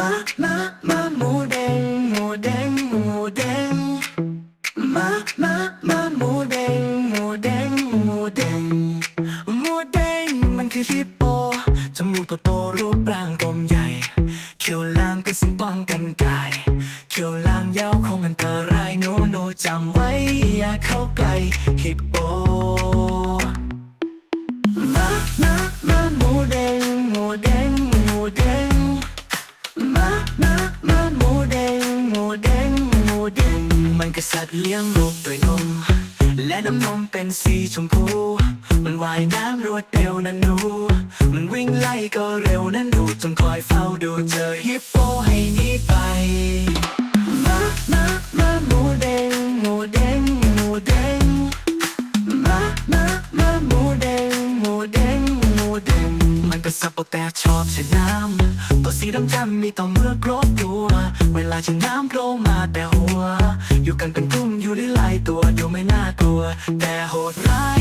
มามามาหมูเด้งหมูเด้งหมูเด้งมามามาหมูเด้งหมูเด้งหมูเด้งหมูเด้งมันคือฮิปโปจมูกโตๆรูปร่างกลมใหญ่เขียวล่างเป็นสิ่งป้องกันกายเขียวล่างยาวคงอันตรายโนโนจำไว้อย่าเข้าใกล้ฮิปโป งมันก็สัตว์เลี้ยงลูกด้วยนม และน้ำนมเป็นสีชมพู มันว่ายน้ำรวดเร็วนะหนู มันวิ่งไล่ก็เร็วนะหนูจงคอยเฝ้าดูเจอฮิปโปให้หนีไป มามามาหมูเด้งหมูเด้งหมูเด้งมามามาหมูเด้งหมูเด้งหมูเด้งมันก็สับปะแต่ชอบใช้น้ำตัวสีดำจำมีต่อเมื่อกรบตัว เวลาจะน้ำโผล่มาแต่หัว อยู่กันกันตุ้มอยู่ได้หลายตัวดูไม่น่ากลัว แต่โหดร้าย